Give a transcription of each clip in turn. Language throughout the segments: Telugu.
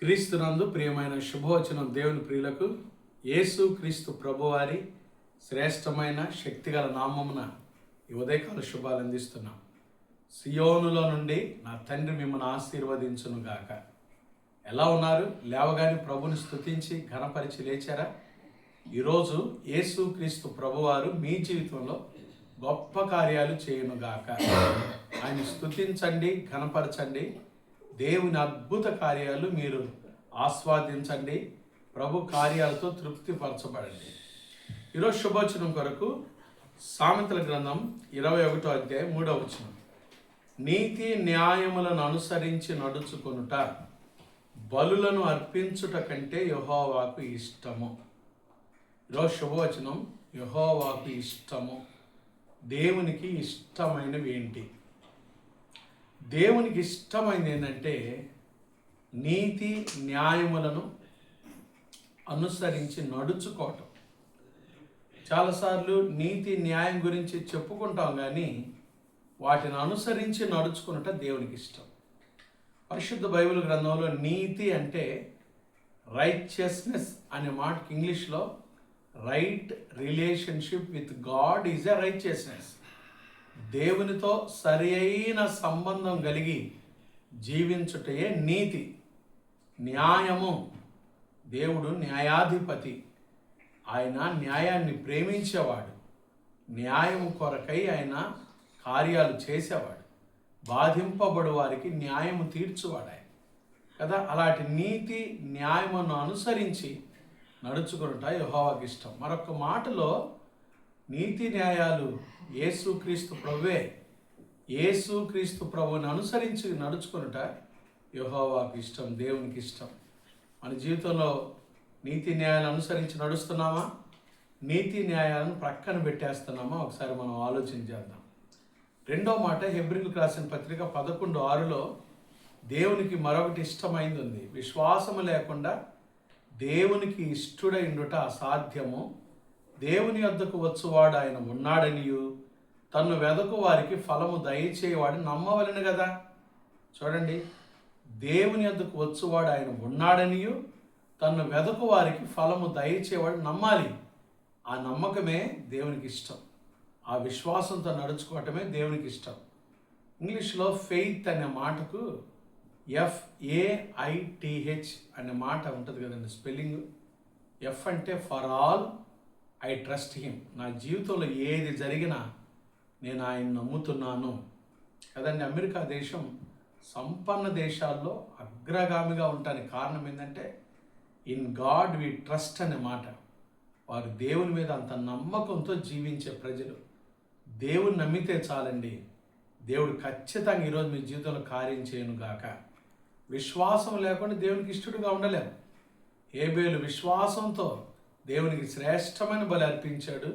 క్రీస్తునందు ప్రియమైన శుభవచనం దేవుని ప్రియులకు యేసు క్రీస్తు ప్రభువారి శ్రేష్టమైన శక్తిగల నామమున ఈ ఉదయకాల శుభాలు అందిస్తున్నాం. సియోనులో నుండి నా తండ్రి మిమ్మల్ని ఆశీర్వదించును గాక. ఎలా ఉన్నారు? లేవగానే ప్రభుని స్తుతించి ఘనపరిచి లేచారా? ఈరోజు యేసు క్రీస్తు ప్రభువారు మీ జీవితంలో గొప్ప కార్యాలు చేయును గాక. ఆయన స్థుతించండి ఘనపరచండి దేవుని అద్భుత కార్యాలు మీరు ఆస్వాదించండి. ప్రభు కార్యాలతో తృప్తిపరచబడండి. ఈరోజు శుభోచనం కొరకు సామెతల గ్రంథం ఇరవై ఒకటో అధ్యాయం మూడవ వచనం. నీతి న్యాయములను అనుసరించి నడుచుకొనుట బలులను అర్పించుట కంటే యహోవాకు ఇష్టము. ఈరోజు శుభవచనం యహోవాకు ఇష్టము. దేవునికి ఇష్టమైనవి ఏంటి? దేవునికి ఇష్టమైనది ఏంటంటే నీతి న్యాయములను అనుసరించి నడుచుకోవటం. చాలాసార్లు నీతి న్యాయం గురించి చెప్పుకుంటాం కానీ వాటిని అనుసరించి నడుచుకున్నట దేవునికి ఇష్టం. పరిశుద్ధ బైబిల్ గ్రంథంలో నీతి అంటే రైచియస్నెస్ అనే మాటకి ఇంగ్లీష్లో right relationship with God is a righteousness. దేవునితో సరి అయిన సంబంధం కలిగి జీవించుటయే నీతి న్యాయము. దేవుడు న్యాయాధిపతి. ఆయన న్యాయాన్ని ప్రేమించేవాడు. న్యాయం కొరకై ఆయన కార్యాలు చేసేవాడు. బాధింపబడు వారికి న్యాయము తీర్చువాడు ఆయన. కదా అలాంటి నీతి న్యాయమును అనుసరించి నడుచుకునుట యహోవాకి ఇష్టం. మరొక మాటలో నీతి న్యాయాలు యేసుక్రీస్తు ప్రభువే. యేసుక్రీస్తు ప్రభుని అనుసరించి నడుచుకునుట యహోవాకి ఇష్టం దేవునికి ఇష్టం. మన జీవితంలో నీతి న్యాయాలను అనుసరించి నడుస్తున్నామా? నీతి న్యాయాలను ప్రక్కన పెట్టేస్తున్నామా? ఒకసారి మనం ఆలోచన చేద్దాం. రెండో మాట హెబ్రిల్కి రాసిన పత్రిక పదకొండు ఆరులో దేవునికి మరొకటి ఇష్టమైంది ఉంది. విశ్వాసము లేకుండా దేవునికి ఇష్టడైండుట అసాధ్యము. దేవుని వద్దకు వచ్చువాడు ఆయన ఉన్నాడనియు తను వెదకు వారికి ఫలము దయచేయవాడు నమ్మవలను కదా చూడండి దేవుని వద్దకు వచ్చువాడు ఆయన ఉన్నాడనియు తను వెదకు వారికి ఫలము దయచేవాడు నమ్మాలి. ఆ నమ్మకమే దేవునికి ఇష్టం. ఆ విశ్వాసంతో నడుచుకోవటమే దేవునికి ఇష్టం. ఇంగ్లీష్లో ఫెయిత్ అనే మాటకు ఎఫ్ఏఐటిహెచ్ అనే మాట ఉంటుంది కదండి స్పెల్లింగ్. ఎఫ్ అంటే for all I trust him. నా జీవితంలో ఏది జరిగినా నేను ఆయన నమ్ముతున్నాను. కదండి అమెరికా దేశం సంపన్న దేశాల్లో అగ్రగామిగా ఉండటానికి కారణం ఏంటంటే ఇన్ గాడ్ వి ట్రస్ట్ అనే మాట. వారు దేవుని మీద అంత నమ్మకంతో జీవించే ప్రజలు. దేవుని నమ్మితే చాలండి దేవుడు ఖచ్చితంగా ఈరోజు మీ జీవితంలో కార్యం చేయను గాక. విశ్వాసం లేకుండా దేవునికి ఇష్టడుగా ఉండలేము ఏబేలు విశ్వాసంతో దేవునికి శ్రేష్టమైన బలి అర్పించాడు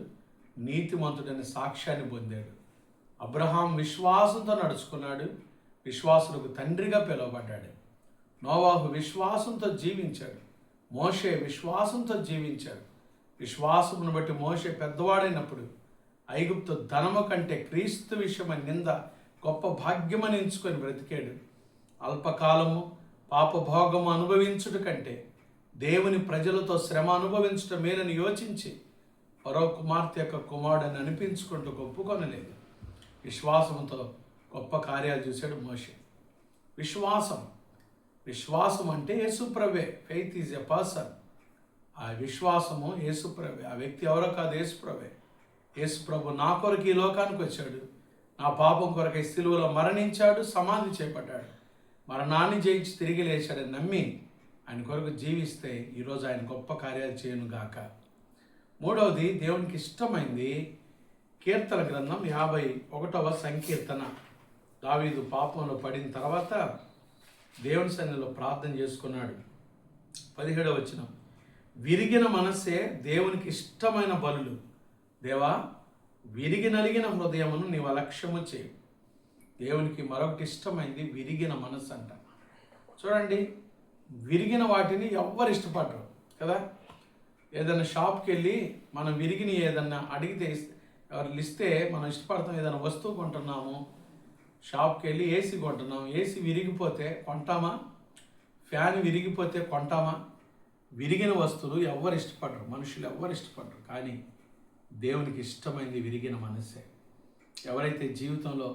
నీతిమంతుడని సాక్ష్యాన్ని పొందాడు. అబ్రహాం విశ్వాసంతో నడుచుకున్నాడు విశ్వాసులకు తండ్రిగా పిలువబడ్డాడు. నోవాహు విశ్వాసంతో జీవించాడు మోషే విశ్వాసంతో జీవించాడు. విశ్వాసమును బట్టి మోషే పెద్దవాడైనప్పుడు ఐగుప్తు ధనము కంటే క్రీస్తు విషయమని నింద గొప్ప భాగ్యమని ఎంచుకొని బ్రతికాడు. అల్పకాలము పాపభోగము అనుభవించుట కంటే దేవుని ప్రజలతో శ్రమ అనుభవించుట మేనని యోచించి పరో కుమార్తె యొక్క కుమారుడని అనిపించుకుంటూ ఒప్పుకొనలేదు. విశ్వాసంతో గొప్ప కార్యాలు చూశాడు మోషే. విశ్వాసం. విశ్వాసం అంటే యేసుప్రవే ఫెయిత్ ఈజ్ ఎ పర్సన్ ఆ విశ్వాసము యేసుప్రవే ఆ వ్యక్తి ఎవరో కాదు యేసుప్రవే యేసుప్రభు నా కొరకు ఈ లోకానికి వచ్చాడు. నా పాపం కొరకై సిలువలో మరణించాడు సమాధి చేపట్టాడు. మరణాన్ని జయించి తిరిగి లేచాడని నమ్మి ఆయన కొరకు జీవిస్తే ఈరోజు ఆయన గొప్ప కార్యాలు చేయను గాక. మూడవది దేవునికి ఇష్టమైంది కీర్తన గ్రంథం యాభై ఒకటవ సంకీర్తన. దావీదు పాపంలో పడిన తర్వాత దేవుని సన్నిధిలో ప్రార్థన చేసుకున్నాడు. పదిహేడవ వచ్చిన విరిగిన మనస్సే దేవునికి ఇష్టమైన బలులు. దేవా విరిగి నలిగిన హృదయమును నీవు అలక్ష్యము చేయి. దేవునికి మరొకటి ఇష్టమైంది విరిగిన మనస్సు అంట. చూడండి విరిగిన వాటిని ఎవ్వరు ఇష్టపడరు కదా? ఏదైనా షాప్కి వెళ్ళి మనం విరిగిన ఏదన్నా అడిగితే ఎవరు ఇస్తే మనం ఇష్టపడతాం ఏదైనా వస్తువు కొంటున్నాము షాప్కి వెళ్ళి ఏసీ కొంటున్నాం ఏసీ విరిగిపోతే కొంటామా? ఫ్యాన్ విరిగిపోతే కొంటామా? విరిగిన వస్తువులు ఎవ్వరు ఇష్టపడరు మనుషులు ఎవ్వరు ఇష్టపడరు కానీ దేవునికి ఇష్టమైంది విరిగిన మనసే ఎవరైతే జీవితంలో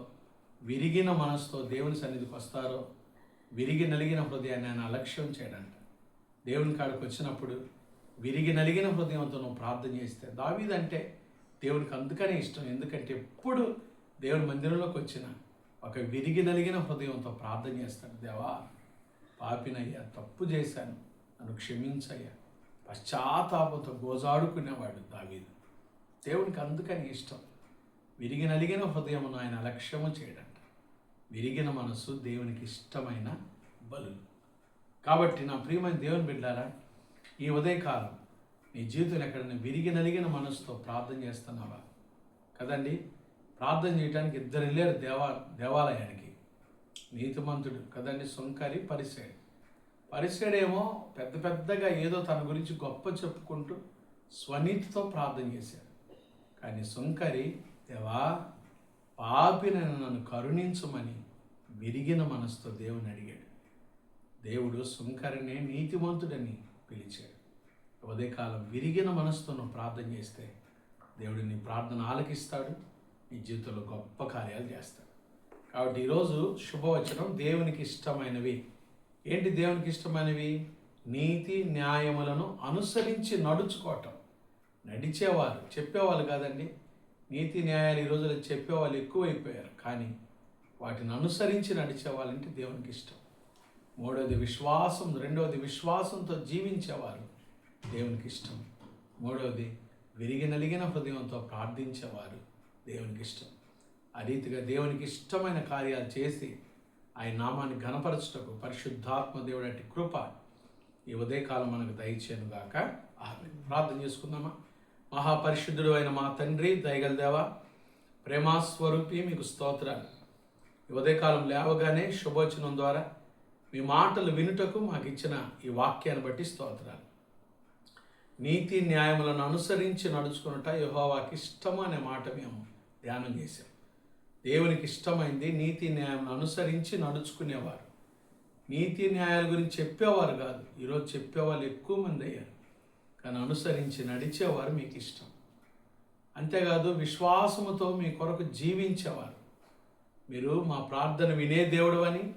విరిగిన మనసుతో దేవుని సన్నిధికి వస్తారో విరిగి నలిగిన హృదయాన్ని ఆయన అలక్ష్యం చేయడంట. దేవుని కాడికి వచ్చినప్పుడు విరిగి నలిగిన హృదయంతో నువ్వు ప్రార్థన చేస్తే దావీదంటే దేవునికి అందుకనే ఇష్టం. ఎందుకంటే ఎప్పుడు దేవుని మందిరంలోకి వచ్చిన ఒక విరిగి నలిగిన హృదయంతో ప్రార్థన చేస్తాడు. దేవా పాపినయ్యా తప్పు చేశాను. నన్ను క్షమించయ్యా. పశ్చాత్తాపంతో గోజాడుకునేవాడు దావీదు. దేవునికి అందుకని ఇష్టం. విరిగి నలిగిన హృదయమును ఆయన అలక్ష్యము చేయడం. విరిగిన మనసు దేవునికి ఇష్టమైన బలు. కాబట్టి నా ప్రియమైన దేవుని బిడ్డారా ఈ ఉదయకాలం నీ జీవితం ఎక్కడైనా విరిగి నలిగిన మనసుతో ప్రార్థన చేస్తున్నావా? కదండి ప్రార్థన చేయడానికి ఇద్దరు వెళ్ళారు దేవా దేవాలయానికి. నీతిమంతుడు కదండి సొంకరి పరిసేడు పరిసేడేమో పెద్ద పెద్దగా ఏదో తన గురించి గొప్ప చెప్పుకుంటూ స్వనీతితో ప్రార్థన చేశాడు. కానీ సొంకరి దేవా పాపిన నన్ను కరుణించమని విరిగిన మనసుతో దేవుని అడిగాడు. దేవుడు సుంకరనే నీతివంతుడని పిలిచాడు. ఉదయకాలం విరిగిన మనసుతో నువ్వు ప్రార్థన చేస్తే దేవుడు నీ ప్రార్థన ఆలకిస్తాడు నీ జీవితంలో గొప్ప కార్యాలు చేస్తాడు. కాబట్టి ఈరోజు శుభవచనం దేవునికి ఇష్టమైనవి. ఏంటి దేవునికి ఇష్టమైనవి? నీతి న్యాయములను అనుసరించి నడుచుకోవటం. నడిచేవారు చెప్పేవాళ్ళు కాదండి. నీతి న్యాయాలు ఈ రోజుల్లో చెప్పేవాళ్ళు ఎక్కువైపోయారు. కానీ వాటిని అనుసరించి నడిచేవాళ్ళంటే దేవునికి ఇష్టం. మూడవది విశ్వాసం రెండవది విశ్వాసంతో జీవించేవారు దేవునికి ఇష్టం. మూడవది విరిగి నలిగిన హృదయంతో ప్రార్థించేవారు దేవునికి ఇష్టం. ఆ రీతిగా దేవునికి ఇష్టమైన కార్యాలు చేసి ఆయన నామాన్ని ఘనపరచుటకు పరిశుద్ధాత్మ దేవుడు అట్టి కృప ఈ ఉదయకాలం మనకు దయచేను గాక. ఆమె ప్రార్థన చేసుకుందామా? మహాపరిశుద్ధుడు అయిన మా తండ్రి దయగల దేవ ప్రేమాస్వరూపి మీకు స్తోత్రాలు. ఉదయకాలం లేవగానే శుభోచనం ద్వారా మీ మాటలు వినుటకు మాకు ఇచ్చిన ఈ వాక్యాన్ని బట్టి స్తోత్రాలు. నీతి న్యాయములను అనుసరించి నడుచుకున్నట యహోవాకి ఇష్టం అనే మాట మేము ధ్యానం చేశాం. దేవునికి ఇష్టమైంది నీతి న్యాయం అనుసరించి నడుచుకునేవారు. నీతి న్యాయాల గురించి చెప్పేవారు కాదు. ఈరోజు చెప్పేవాళ్ళు ఎక్కువ మంది అయ్యారు. కానీ అనుసరించి నడిచేవారు మీకు ఇష్టం అంతేకాదు విశ్వాసముతో మీ కొరకు జీవించేవారు. మీరు మా ప్రార్థన వినే దేవుడు అని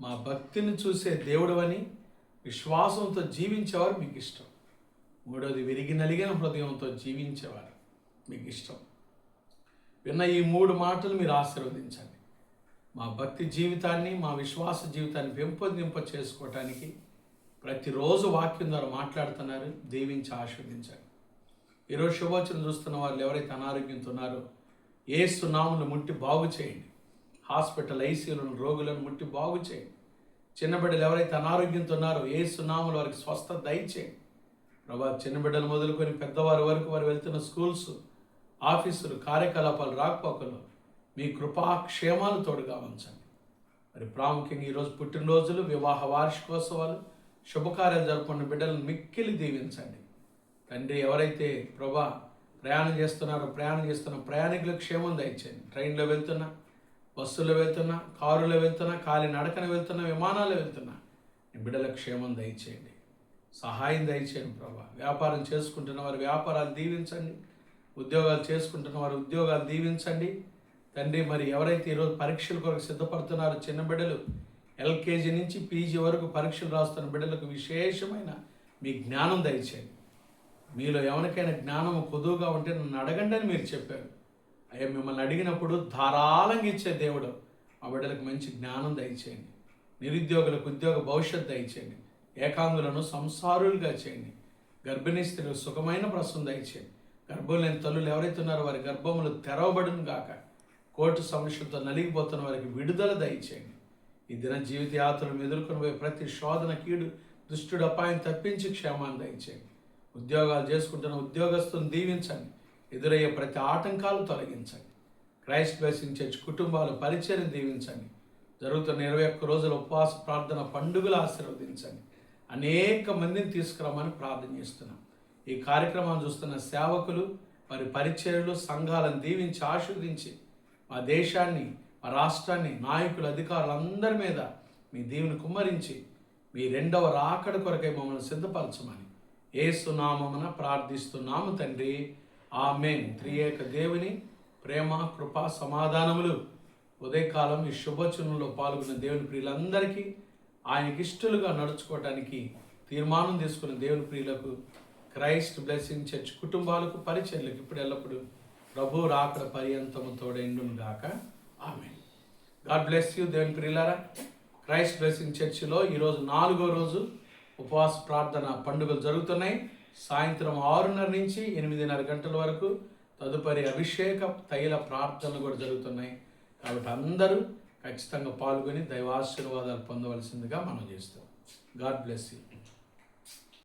మా భక్తిని చూసే దేవుడు అని విశ్వాసంతో జీవించేవారు మీకు ఇష్టం. మూడోది విరిగి నలిగిన హృదయంతో జీవించేవారు మీకు ఇష్టం. విన్న ఈ మూడు మాటలు మీరు ఆశీర్వదించండి. మా భక్తి జీవితాన్ని మా విశ్వాస జీవితాన్ని పెంపొందింప చేసుకోవటానికి ప్రతిరోజు వాక్యం ద్వారా మాట్లాడుతున్నారు దీవించి ఆశీర్వదించండి. ఈరోజు శుభోచన చూస్తున్న వాళ్ళు ఎవరైతే అనారోగ్యంతో ఉన్నారో ఏ సునాములు ముట్టి బాగు చేయండి. హాస్పిటల్ ఐసీయూలను రోగులను ముట్టి బాగు చేయండి. చిన్న బిడ్డలు ఎవరైతే అనారోగ్యంతో ఉన్నారో ఏ సునాములు వారికి స్వస్థ దయచేయండి. ప్రభా చిన్న బిడ్డలు మొదలుకొని పెద్దవారి వరకు వారు వెళ్తున్న స్కూల్స్ ఆఫీసులు కార్యకలాపాలు రాకపోకలు మీ కృపాక్షేమాలు తోడుగా ఉంచండి. మరి ప్రాముఖ్యంగా ఈరోజు పుట్టినరోజులు వివాహ వార్షికోత్సవాలు శుభకార్యాలు జరుపుకున్న బిడ్డలను మిక్కిలి దీవించండి. తండ్రి ఎవరైతే ప్రభా ప్రయాణం చేస్తున్నారో ప్రయాణం చేస్తున్న ప్రయాణికులకు క్షేమం దయచేయండి. ట్రైన్లో వెళ్తున్నా బస్సులో వెళ్తున్నా కారులో వెళ్తున్నా కాలి నడకన వెళ్తున్నా విమానాల్లో వెళ్తున్నా నీ బిడ్డల క్షేమం దయచేయండి. సహాయం దయచేయండి ప్రభా. వ్యాపారం చేసుకుంటున్న వారి వ్యాపారాలు దీవించండి. ఉద్యోగాలు చేసుకుంటున్న వారి ఉద్యోగాలు దీవించండి. తండ్రి మరి ఎవరైతే ఈరోజు పరీక్షల కొరకు సిద్ధపడుతున్నారో చిన్న బిడ్డలు ఎల్కేజీ నుంచి పీజీ వరకు పరీక్షలు రాస్తున్న బిడ్డలకు విశేషమైన మీ జ్ఞానం దయచేయండి. మీలో ఎవరికైనా జ్ఞానం కొదువుగా ఉంటే నన్ను అడగండి అని మీరు చెప్పారు. అయ్యా మిమ్మల్ని అడిగినప్పుడు ధారాళంగా ఇచ్చే దేవుడు మా బిడ్డలకు మంచి జ్ఞానం దయచేయండి. నిరుద్యోగులకు ఉద్యోగ భవిష్యత్తు దయచేయండి. ఏకాంగులను సంసారులుగా చేయండి. గర్భిణీ స్త్రీలు సుఖమైన ప్రసవం దయచేయండి. గర్భం లేని తల్లులు ఎవరైతే ఉన్నారో వారి గర్భములు తెరవబడును గాక. కోర్టు సమస్యలతో నలిగిపోతున్న వారికి విడుదల దయచేయండి. ఈ దిన జీవిత యాత్రలు ఎదుర్కొని ప్రతి శోధన కీడు దుష్టుడు అపాయం తప్పించి క్షేమాన్ని దయచేయండి. ఉద్యోగాలు చేసుకుంటున్న ఉద్యోగస్తులను దీవించండి. ఎదురయ్యే ప్రతి ఆటంకాలు తొలగించండి. క్రైస్ట్ బ్లెస్సింగ్ చర్చ్ కుటుంబాలు పరిచయం దీవించండి. జరుగుతున్న ఇరవై ఒక్క రోజుల ఉపవాస ప్రార్థన పండుగలు ఆశీర్వదించండి. అనేక మందిని తీసుకురామని ప్రార్థన చేస్తున్నాం. ఈ కార్యక్రమాన్ని చూస్తున్న సేవకులు మరి పరిచయలు సంఘాలను దీవించి ఆశీర్వదించి మా దేశాన్ని మా రాష్ట్రాన్ని నాయకులు అధికారులందరి మీద మీ దీవుని కుమ్మరించి మీ రెండవ రాకడ కొరకై మమ్మల్ని సిద్ధపరచమని ఏసునామమున ప్రార్థిస్తున్నాము తండ్రి. ఆమె త్రియేక దేవుని ప్రేమ కృప సమాధానములు ఉదయకాలం ఈ శుభచనంలో పాల్గొన్న దేవుని ప్రియులందరికీ ఆయనకి ఇష్టలుగా నడుచుకోవటానికి తీర్మానం తీసుకున్న దేవుని ప్రియులకు క్రైస్ట్ బ్లెస్సింగ్ చర్చ్ కుటుంబాలకు పరిచర్లకు ఇప్పుడు ఎల్లప్పుడు ప్రభు రాకడ పర్యంతము తోడైండును గాక. ఆమె గాడ్ బ్లెస్ యూ దేవుని ప్రియులారా. క్రైస్ట్ బ్లెస్సింగ్ చర్చిలో ఈరోజు నాలుగో రోజు ఉపవాస ప్రార్థన పండుగలు జరుగుతున్నాయి. సాయంత్రం ఆరున్నర నుంచి ఎనిమిదిన్నర గంటల వరకు తదుపరి అభిషేక తైల ప్రార్థనలు కూడా జరుగుతున్నాయి. కాబట్టి అందరూ ఖచ్చితంగా పాల్గొని దైవాశీర్వాదాలు పొందవలసిందిగా మనం చేస్తాం. God bless you.